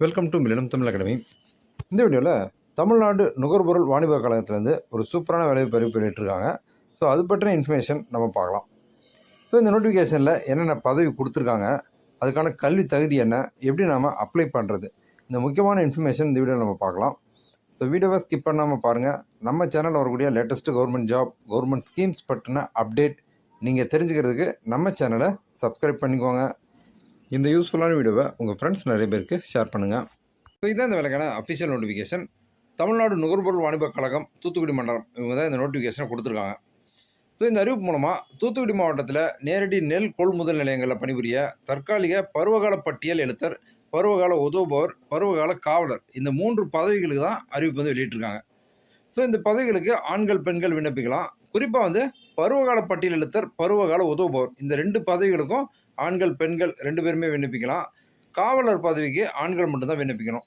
Welcome to Milanam Tamil academy இந்த வீடியோவில் தமிழ்நாடு நுகர்பொருள் வாணிப கழகத்திலேருந்து ஒரு சூப்பரான வேலையை பதிவு பண்ணிட்டுருக்காங்க ஸோ அது பற்றின இன்ஃபர்மேஷன் நம்ம பார்க்கலாம். ஸோ இந்த நோட்டிஃபிகேஷனில் என்னென்ன பதவி கொடுத்துருக்காங்க அதுக்கான கல்வி தகுதி என்ன எப்படி நாம் அப்ளை பண்ணுறது இந்த முக்கியமான இன்ஃபர்மேஷன் இந்த வீடியோவில் நம்ம பார்க்கலாம். ஸோ வீடியோவை ஸ்கிப் பண்ணாமல் பாருங்கள் நம்ம சேனலில் வரக்கூடிய latest government job government schemes பற்றின அப்டேட் நீங்கள் தெரிஞ்சுக்கிறதுக்கு நம்ம சேனலை சப்ஸ்கிரைப் பண்ணிக்கோங்க. இந்த யூஸ்ஃபுல்லான வீடியோவை உங்கள் ஃப்ரெண்ட்ஸ் நிறைய பேருக்கு ஷேர் பண்ணுங்கள் ஸோ இதுதான் இந்த வேலைக்கான அஃபிஷியல் நோட்டிஃபிகேஷன் தமிழ்நாடு நுகர்பொருள் வாணிப கழகம் தூத்துக்குடி மண்டலம் இவங்க தான் இந்த நோட்டிஃபிகேஷனை கொடுத்துருக்காங்க. ஸோ இந்த அறிவிப்பு மூலமாக தூத்துக்குடி மாவட்டத்தில் நேரடி நெல் கொள்முதல் நிலையங்களில் பணிபுரிய தற்காலிக பருவகால பட்டியல் எழுத்தர் பருவகால உதவுபவர் பருவகால காவலர் இந்த மூன்று பதவிகளுக்கு தான் அறிவிப்பு வந்து வெளியிட்டிருக்காங்க. ஸோ இந்த பதவிகளுக்கு ஆண்கள் பெண்கள் விண்ணப்பிக்கலாம். குறிப்பாக வந்து பருவகால பட்டியல் எழுத்தர் பருவகால உதவுபவர் இந்த ரெண்டு பதவிகளுக்கும் ஆண்கள் பெண்கள் ரெண்டு பேருமே விண்ணப்பிக்கலாம். காவலர் பதவிக்கு ஆண்கள் மட்டும்தான் விண்ணப்பிக்கணும்.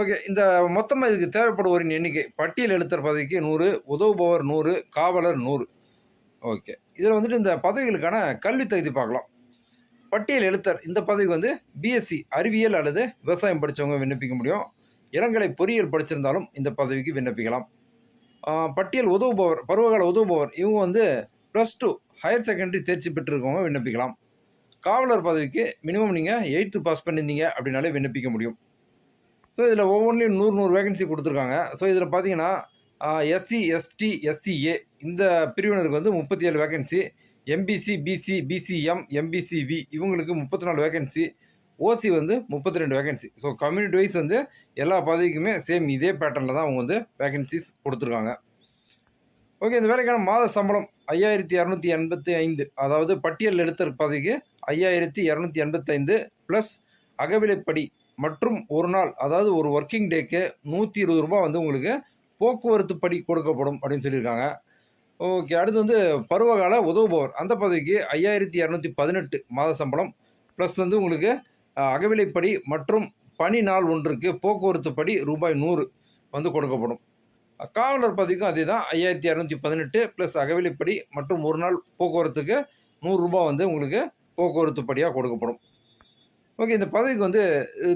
ஓகே இந்த மொத்தமாக இதுக்கு தேவைப்படுவோரின் எண்ணிக்கை பட்டியல் எழுத்தர் பதவிக்கு நூறு உதவுபவர் நூறு காவலர் நூறு. ஓகே இதில் வந்துட்டு இந்த பதவிகளுக்கான கல்வி தகுதி பார்க்கலாம். பட்டியல் எழுத்தர் இந்த பதவிக்கு வந்து பிஎஸ்சி அறிவியல் அல்லது விவசாயம் படித்தவங்க விண்ணப்பிக்க முடியும். இளங்கலை பொறியியல் படிச்சிருந்தாலும் இந்த பதவிக்கு விண்ணப்பிக்கலாம். பட்டியல் உதவுபவர் பருவகால உதவுபவர் இவங்க வந்து ப்ளஸ் டூ ஹையர் செகண்டரி தேர்ச்சி பெற்றிருக்கவங்க விண்ணப்பிக்கலாம். காவலர் பதவிக்கு மினிமம் நீங்கள் எயித்து பாஸ் பண்ணியிருந்தீங்க அப்படின்னாலே விண்ணப்பிக்க முடியும். ஸோ இதில் ஒவ்வொன்றிலையும் நூறு நூறு வேகன்சி கொடுத்துருக்காங்க. ஸோ இதில் பார்த்தீங்கன்னா எஸ்சி எஸ்டி எஸ்சிஏ இந்த பிரிவினருக்கு வந்து முப்பத்தி ஏழு vacancy MBC BC BCM MBCV இவங்களுக்கு முப்பத்தி நாலு வேகன்சி ஓசி வந்து முப்பத்தி ரெண்டு வேகன்சி ஸோ கம்யூனிட்டி வைஸ் வந்து எல்லா பதவிக்குமே சேம் இதே பேட்டர்னில் தான் அவங்க வந்து வேகன்சிஸ் கொடுத்துருக்காங்க. ஓகே இந்த வேலைக்கான மாத சம்பளம் ஐயாயிரத்தி இரநூத்தி எண்பத்தி ஐந்து. அதாவது பட்டியல் எழுத்தர் பதவிக்கு ஐயாயிரத்தி இரநூத்தி எண்பத்தைந்து ப்ளஸ் அகவிலைப்படி மற்றும் ஒரு நாள் அதாவது ஒரு ஒர்க்கிங் டேக்கு நூற்றி இருபது ரூபாய் வந்து உங்களுக்கு போக்குவரத்து படி கொடுக்கப்படும் அப்படின்னு சொல்லியிருக்காங்க. ஓகே அடுத்து வந்து பருவகால உதவுபவர். அந்த பதவிக்கு ஐயாயிரத்தி இரநூத்தி பதினெட்டு மாத சம்பளம் ப்ளஸ் வந்து உங்களுக்கு அகவிலைப்படி மற்றும் பணி நாள் ஒன்றுக்கு போக்குவரத்து படி ரூபாய் நூறு வந்து கொடுக்கப்படும். காவலர் பதவிக்கும் அதே தான் ஐயாயிரத்தி இரநூத்தி பதினெட்டு ப்ளஸ் அகவிலைப்படி மற்றும் ஒரு நாள் போக்குவரத்துக்கு நூறுரூபா வந்து உங்களுக்கு போக்குவரத்து படியாக கொடுக்கப்படும். ஓகே இந்த பதவிக்கு வந்து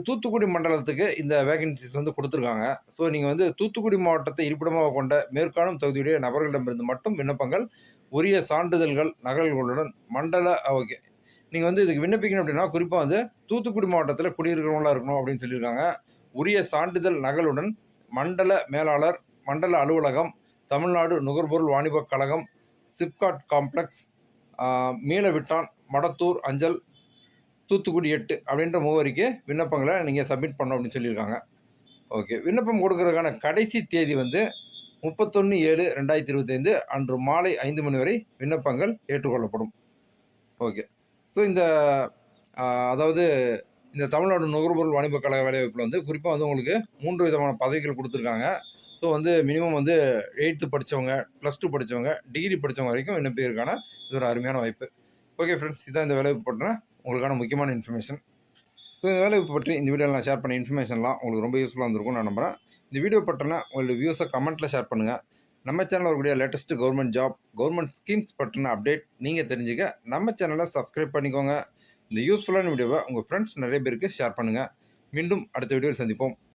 தூத்துக்குடி மண்டலத்துக்கு இந்த வேகன்சிஸ் வந்து கொடுத்துருக்காங்க. ஸோ நீங்கள் வந்து தூத்துக்குடி மாவட்டத்தை இருப்பிடமாக கொண்ட மேற்காணும் தொகுதியுடைய நபர்களிடமிருந்து மட்டும் விண்ணப்பங்கள் உரிய சான்றிதழ்கள் நகல்களுடன் மண்டல ஓகே நீங்கள் வந்து இதுக்கு விண்ணப்பிக்கணும் அப்படின்னா குறிப்பாக வந்து தூத்துக்குடி மாவட்டத்தில் குடியிருக்கிறவங்களா இருக்கணும் அப்படின்னு சொல்லியிருக்காங்க. உரிய சான்றிதழ் நகலுடன் மண்டல மேலாளர் மண்டல அலுவலகம் தமிழ்நாடு நுகர்பொருள் வாணிபக் கழகம் சிப்காட் காம்ப்ளெக்ஸ் மீளவிட்டான் மடத்தூர் அஞ்சல் தூத்துக்குடி எட்டு அப்படின்ற முகவரிக்கு விண்ணப்பங்களை நீங்கள் சப்மிட் பண்ணணும் அப்படின்னு சொல்லியிருக்காங்க. ஓகே விண்ணப்பம் கொடுக்கறதுக்கான கடைசி தேதி வந்து முப்பத்தொன்று ஏழு ரெண்டாயிரத்தி இருபத்தைந்து அன்று மாலை ஐந்து மணி வரை விண்ணப்பங்கள் ஏற்றுக்கொள்ளப்படும். ஓகே ஸோ இந்த அதாவது இந்த தமிழ்நாடு நுகர்பொருள் வாணிபக் கழக வேலைவாய்ப்பில் வந்து குறிப்பாக வந்து உங்களுக்கு மூன்று விதமான பதவிகள் கொடுத்துருக்காங்க. ஸோ வந்து மினிமம் வந்து எயித்து படித்தவங்க ப்ளஸ் டூ படித்தவங்க டிகிரி படித்தவங்க வரைக்கும் விண்ணப்பிக்கிறதுக்கான இது ஒரு அருமையான வாய்ப்பு. ஓகே ஃப்ரெண்ட்ஸ் இதான் இந்த வேலைவாய்ப்பு பற்றின உங்களுக்கான முக்கியமான இன்ஃபர்மேஷன் ஸோ இந்த வேலைவாய்ப்பு பற்றி இந்த வீடியோவில் நான் ஷேர் பண்ண இன்ஃபர்மேஷன்லாம் உங்களுக்கு ரொம்ப யூஸ்ஃபுல்லாக இருந்திருக்கும் நான் நம்புகிறேன் இந்த வீடியோ பற்றின உங்களுடைய வியூஸை கமெண்ட்டில் ஷேர் பண்ணுங்கள் நம்ம சேனலில் வரக்கூடிய latest government job government schemes பற்றின அப்டேட் நீங்கள் தெரிஞ்சுக்க நம்ம சேனலை சப்ஸ்கிரைப் பண்ணிக்கோங்க. இந்த யூஸ்ஃபுல்லான வீடியோவை உங்கள் ஃப்ரெண்ட்ஸ் நிறைய பேருக்கு ஷேர் பண்ணுங்கள் மீண்டும் அடுத்த வீடியோவில் சந்திப்போம்.